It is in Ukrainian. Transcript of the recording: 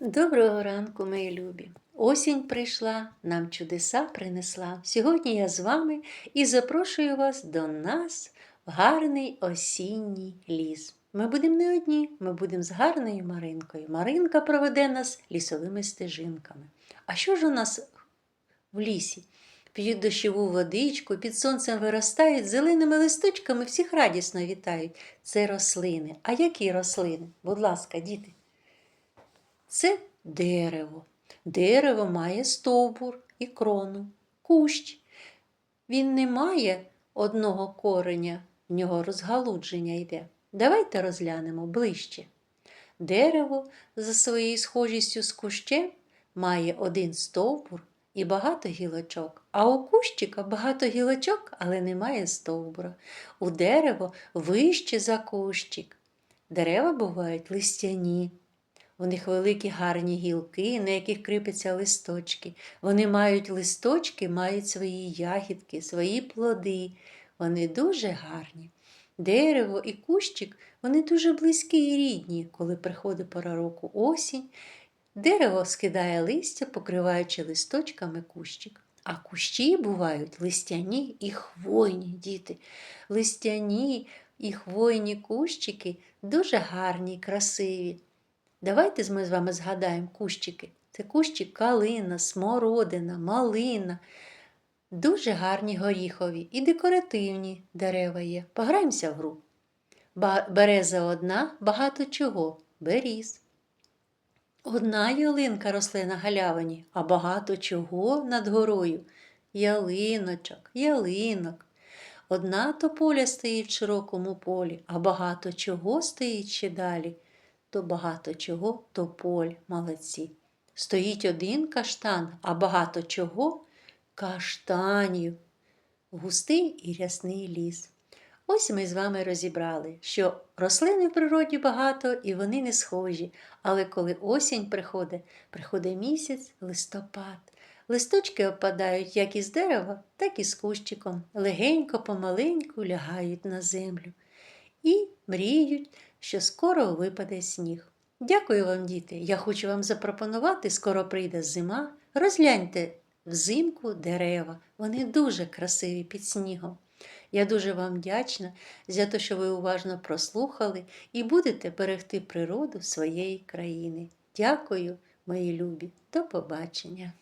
Доброго ранку, мої любі! Осінь прийшла, нам чудеса принесла. Сьогодні я з вами і запрошую вас до нас в гарний осінній ліс. Ми будемо не одні, ми будемо з гарною Маринкою. Маринка проведе нас лісовими стежинками. А що ж у нас в лісі? П'ють дощову водичку, під сонцем виростають, зеленими листочками всіх радісно вітають. Це рослини. А які рослини? Будь ласка, діти. Це дерево. Дерево має стовбур і крону, кущ. Він не має одного кореня, в нього розгалудження йде. Давайте розглянемо ближче. Дерево за своєю схожістю з кущем має один стовбур і багато гілочок, а у кущика багато гілочок, але немає стовбура. У дерево вище за кущик. Дерева бувають листяні. У них великі гарні гілки, на яких кріпяться листочки. Вони мають листочки, мають свої ягідки, свої плоди. Вони дуже гарні. Дерево і кущик вони дуже близькі і рідні, коли приходить пора року осінь. Дерево скидає листя, покриваючи листочками кущик. А кущі бувають листяні і хвойні діти. Листяні і хвойні кущики дуже гарні красиві. Давайте ми з вами згадаємо кущики. Це кущик калина, смородина, малина. Дуже гарні горіхові і декоративні дерева є. Пограємося в гру. Береза одна, багато чого. Беріз. Одна ялинка росте на галявині, а багато чого над горою. Ялиночок, ялинок. Одна тополя стоїть в широкому полі, а багато чого стоїть ще далі то багато чого тополь, молодці. Стоїть один каштан, а багато чого каштанів. Густий і рясний ліс. Ось ми з вами розібрали, що рослин в природі багато і вони не схожі. Але коли осінь приходить, приходить місяць, листопад. Листочки опадають як із дерева, так і з кущиком, легенько, помаленьку лягають на землю і мріють, що скоро випаде сніг. Дякую вам, діти! Я хочу вам запропонувати, скоро прийде зима. Розгляньте взимку дерева. Вони дуже красиві під снігом. Я дуже вам вдячна за те, що ви уважно прослухали і будете берегти природу своєї країни. Дякую, мої любі, до побачення!